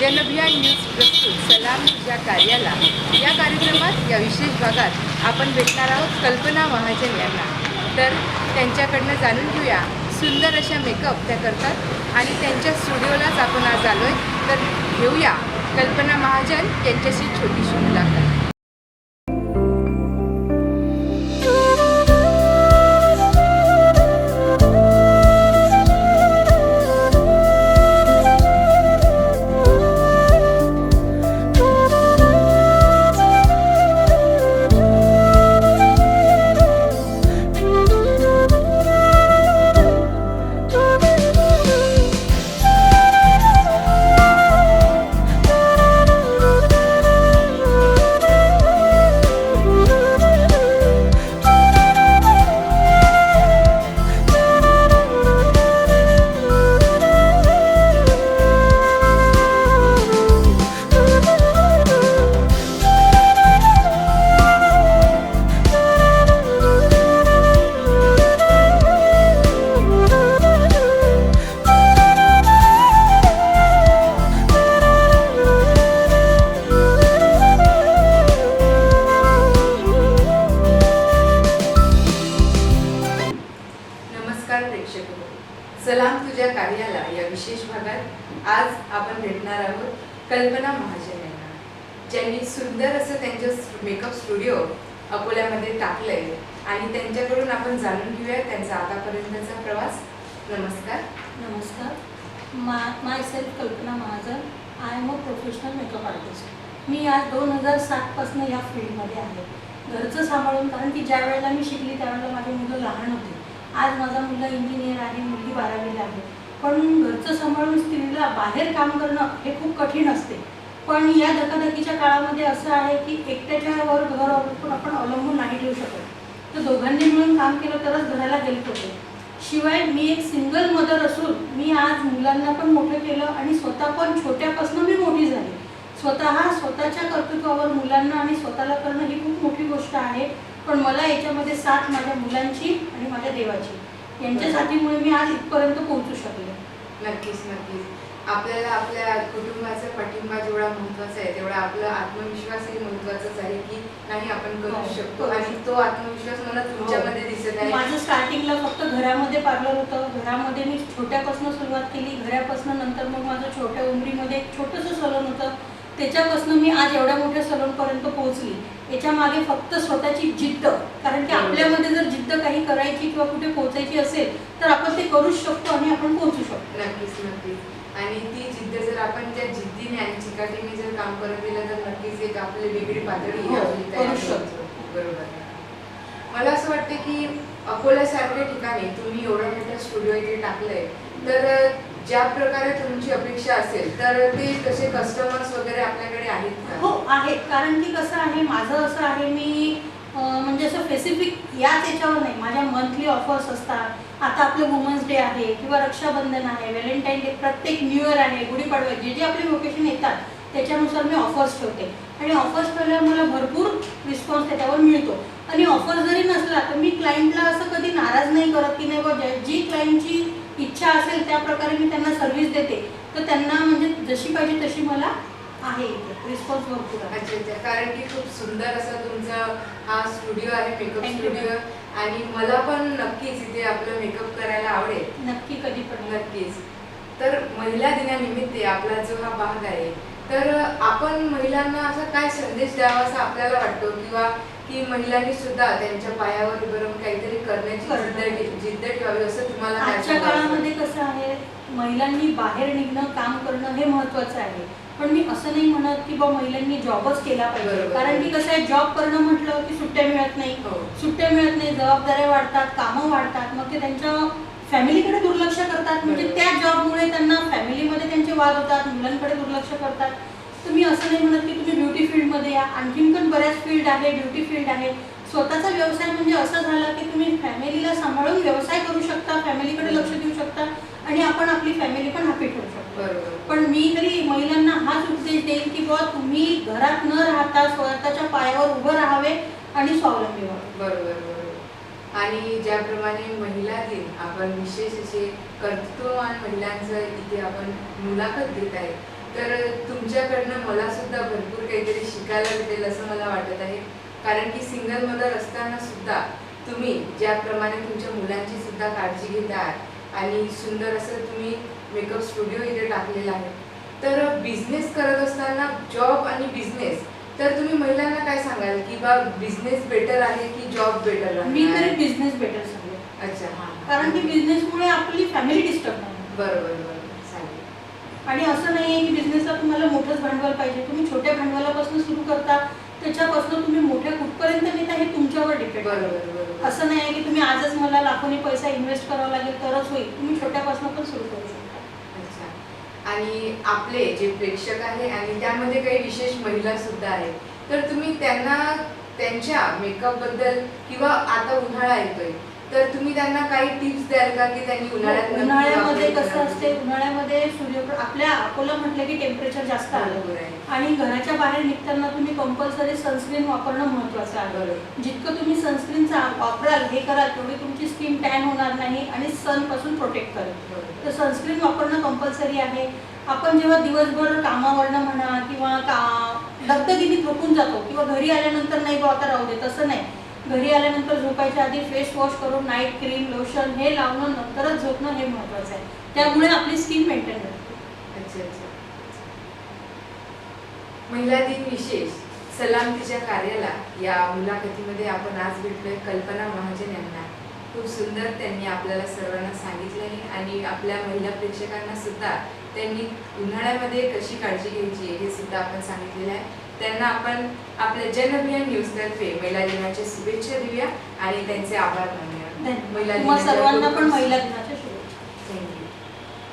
जनभिया news प्रस्तुत सलाम या कार्याला. या कार्यक्रमात या विशेष भागात आपण भेटणार आहोत कल्पना महाजन यांना. तर त्यांच्याकडनं जाणून घेऊया सुंदर अशा मेकअप त्या करतात आणि त्यांच्या स्टुडिओलाच आपण आज आलो आहे तर घेऊया कल्पना महाजन यांच्याशी छोटीशी मुलाखत. कार्याला या विशेष भागात आज आपण भेटणार आहोत कल्पना महाजन यांना ज्यांनी सुंदर असं त्यांचं मेकअप स्टुडिओ अकोल्यामध्ये टाकलंय. आणि त्यांच्याकडून आपण जाणून घेऊया त्यांचा आतापर्यंतचा प्रवास. नमस्कार. नमस्कार. मा myself Kalpana Mahajan. I am a professional makeup artist मी आज दोन हजार सातपासून या फील्डमध्ये आहे. घरचं सांभाळून कारण की ज्या वेळेला मी शिकली त्यावेळेला माझी मुलं लहान होती. आज माझा मुलगा इंजिनियर आहे मुलगी बारावीला आहे. पण घरचं सांभाळून स्त्रीला बाहेर काम करणं हे खूप कठीण असते. पण या धकाधकीच्या काळामध्ये असं आहे की एकट्याच्यावर घर आपण आपण अवलंबून नाही ठेवू शकत. तर दोघांनी मिळून काम केलं तरच घराला हेल्प होते. शिवाय मी एक सिंगल मदर असून मी आज मुलांना पण मोठं केलं आणि स्वतः पण छोट्यापासून मी मोठी झाली. स्वतः स्वतःच्या कर्तृत्वावर मुलांना आणि स्वतःला करणं ही खूप मोठी गोष्ट आहे. पण मला याच्यामध्ये साथ माझ्या मुलांची आणि माझ्या देवाची. यांच्या साथीमुळे मी आज इथपर्यंत पोहोचू शकले. नक्कीच नक्कीच. आपल्याला आपल्या कुटुंबाचा पाठिंबा जेवढा महत्त्वाचा आहे तेवढा आपला आत्मविश्वासही महत्वाचाच आहे की नाही आपण करू हो, शकतो. करू आणि तो आत्मविश्वास मला तुमच्यामध्ये दिसत आहे. माझं स्टार्टिंगला फक्त घरामध्ये पार्लर होतं. घरामध्ये मी छोट्यापासून सुरुवात केली. घरापासून नंतर मग माझं छोट्या उमरीमध्ये एक छोटंसं सलून होतं. त्याच्यापासून मी आज एवढ्या मोठ्या सलूनपर्यंत पोहोचली. याच्या मागे फक्त स्वतःची जिद्द. कारण की बरोबर. आपल्यामध्ये जर जिद्द काही करायची किंवा कुठे पोहोचायची असेल तर आपण ते करूच शकतो आणि आपण पोहोचू शकतो नक्कीच नक्कीच आणि ती जिद्द जर आपण त्या जिद्दीने आणि चिकाटीने जर काम करत गेलं तर नक्कीच एक आपली वेगळी पातळी हो, आपली तयार करू होते. शकतो. बरोबर मला असं वाटतं की अकोल्यासारख्या ठिकाणी तुम्ही एवढं मोठं स्टुडिओ इथे टाकलंय तर ज्या प्रकारे तुमची अपेक्षा असेल तर ते तसे कस्टमर्स वगैरे आपल्याकडे आहेत हो का आहे कारण की कसं आहे माझं असं आहे मी म्हणजे असं स्पेसिफिक याच याच्यावर नाही. माझ्या मंथली ऑफर्स असतात. आता आपलं वुमन्स डे आहे किंवा रक्षाबंधन आहे व्हॅलेंटाईन डे प्रत्येक न्यू इयर आहे गुढीपाडवा जे जे आपले लोकेशन येतात त्याच्यानुसार मी ऑफर्स ठेवते. आणि ऑफर्स ठेवल्यावर मला भरपूर रिस्पॉन्स त्याच्यावर मिळतो. आणि ऑफर जरी नसला तर मी क्लायंटला असं कधी नाराज नाही करत की नाही बघ जी क्लायंटची इच्छा असेल त्या प्रकारे मी त्यांना सर्व्हिस देते. तर त्यांना म्हणजे जशी पाहिजे तशी मला आहे रिस्पॉन्स भरपूर आहे अच्छा अच्छा कारण की खूप सुंदर असा तुमचा हा स्टुडिओ आहे मेकअप Thank you. स्टुडिओ आणि मला पण नक्कीच इथे आपलं मेकअप करायला आवडेल. नक्की कधी पण नक्कीच. तर महिला दिनानिमित्त आपला जो हा भाग आहे तर आपण महिलांना असा काय संदेश द्यावा असं आपल्याला वाटतो किंवा की महिलांनी सुद्धा त्यांच्या पायावर उभं राहून काहीतरी करण्याची करणं. जिद्द जिद्द ठेवावी असं तुम्हाला आजच्या? काळामध्ये कसं आहे महिलांनी बाहेर निघणं काम करणं हे महत्वाचं आहे पण मी असं नाही म्हणत की बा महिलांनी जॉबच केला पाहिजे. कारण की कसं आहे जॉब करणं म्हटलं की सुट्ट्या मिळत नाही हो सुट्ट्या मिळत नाही जबाबदाऱ्या वाढतात कामं वाढतात मग ते त्यांच्या फॅमिलीकडे दुर्लक्ष करतात म्हणजे. त्या जॉबमुळे त्यांना फॅमिलीमध्ये त्यांचे वाद होतात मुलांकडे दुर्लक्ष करतात. मी असं नाही म्हणत की तुम्ही ब्युटी फील्डमध्ये या. आणखीन पण बऱ्याच फील्ड आहे ब्युटी फील्ड आहे. स्वतःचा व्यवसाय म्हणजे असं झाला की तुम्ही फॅमिलीला सांभाळून व्यवसाय करू शकता फॅमिलीकडे लक्ष देऊ शकता आणि आपण आपली फॅमिली पण हॅपी ठेवू शकतो. पण मी तरी महिलांना हाच उपदेश देईन की बुवा तुम्ही घरात न राहता स्वतःच्या पायावर उभं राहावे आणि स्वावलंबी व्हावे. बरोबर. आणि ज्याप्रमाणे महिला दिन आपण विशेष असे कर्तृत्ववान महिलांचं इथे आपण मुलाखत घेत आहे. तर तुमच्याकडनं मला सुद्धा भरपूर काहीतरी शिकायला भेटेल असं मला वाटत आहे. कारण की सिंगल मदर असताना सुद्धा तुम्ही ज्याप्रमाणे तुमच्या मुलांची सुद्धा काळजी घेत आहात आणि सुंदर असं तुम्ही मेकअप स्टुडिओ इथे टाकलेला आहे. तर बिझनेस करत असताना जॉब आणि बिझनेस तर तुम्ही महिलांना काय सांगाल? की बा बिझनेस बेटर आहे की जॉब बेटर मी तरी आहे बिझनेस बेटर सांगेल. अच्छा हां. कारण की बिझनेसमुळे आपली फॅमिली डिस्टर्ब नाही. बरोबर बरोबर. चालेल. आणि असं नाही आहे की बिझनेसला तुम्हाला मोठंच भांडवल पाहिजे. तुम्ही छोट्या भांडवलापासून सुरू करता त्याच्यापासून तुम्ही मोठ्या कुठपर्यंत नेता हे तुमच्यावर डिपेंड बरोबर बरोबर. असं नाही आहे की तुम्ही आजच मला लाखोनी पैसा इन्व्हेस्ट करावा लागेल तरच होईल. तुम्ही छोट्यापासून पण सुरू करू शकता. आणि आपले जे प्रेक्षक आहे आणि त्यामध्ये काही विशेष महिला सुद्धा आहेत. तर तुम्ही त्यांना त्यांच्या मेकअपबद्दल किंवा आता उन्हाळा येतोय तर तुम्ही त्यांना काही टिप्स द्याल का की त्यांनी उन्हाळ्यात नक्की उन्हाळ्यामध्ये कसं असते? उन्हाळ्यामध्ये सूर्यप्र आपल्या अकोला म्हटलं की टेम्परेचर जास्त आलं आणि घराच्या बाहेर निघताना तुम्ही कंपल्सरी सनस्क्रीन वापरणं महत्त्वाचं आहे. जितकं तुम्ही सनस्क्रीनचा वापराल हे कराल तेवढी तुमची स्किन टॅन होणार नाही आणि सनपासून प्रोटेक्ट करेल. तर सनस्क्रीन वापरणं कंपल्सरी आहे. आपण जेव्हा दिवसभर कामावरनं म्हणा किंवा का दगदगीने थकून जातो किंवा घरी आल्यानंतर नाही बा आता राहू दे तसं नाही. घरी आल्यानंतर झोपायच्या आधी फेस वॉश करून नाईट क्रीम लोशन हे लावणं नंतरच झोपणं हे महत्वाचं आहे. त्यामुळे आपली स्किन मेंटेन राहते अच्छा अच्छा. महिला दिन विशेष सलामतीच्या कार्याला. या मुलाखतीमध्ये आपण आज भेटलोय कल्पना महाजन यांना. खूप सुंदर त्यांनी आपल्याला सर्वांना सांगितलं आहे आणि आपल्या महिला प्रेक्षकांना सुद्धा त्यांनी उन्हाळ्यामध्ये कशी काळजी घ्यायची आहे हे सुद्धा आपण सांगितलेलं आहे. त्यांना आपण आपल्या जन अभियान न्यूजतर्फे महिला दिनाच्या शुभेच्छा देऊया आणि त्यांचे आभार मानूया. महिला सर्वांना पण महिला दिनाच्या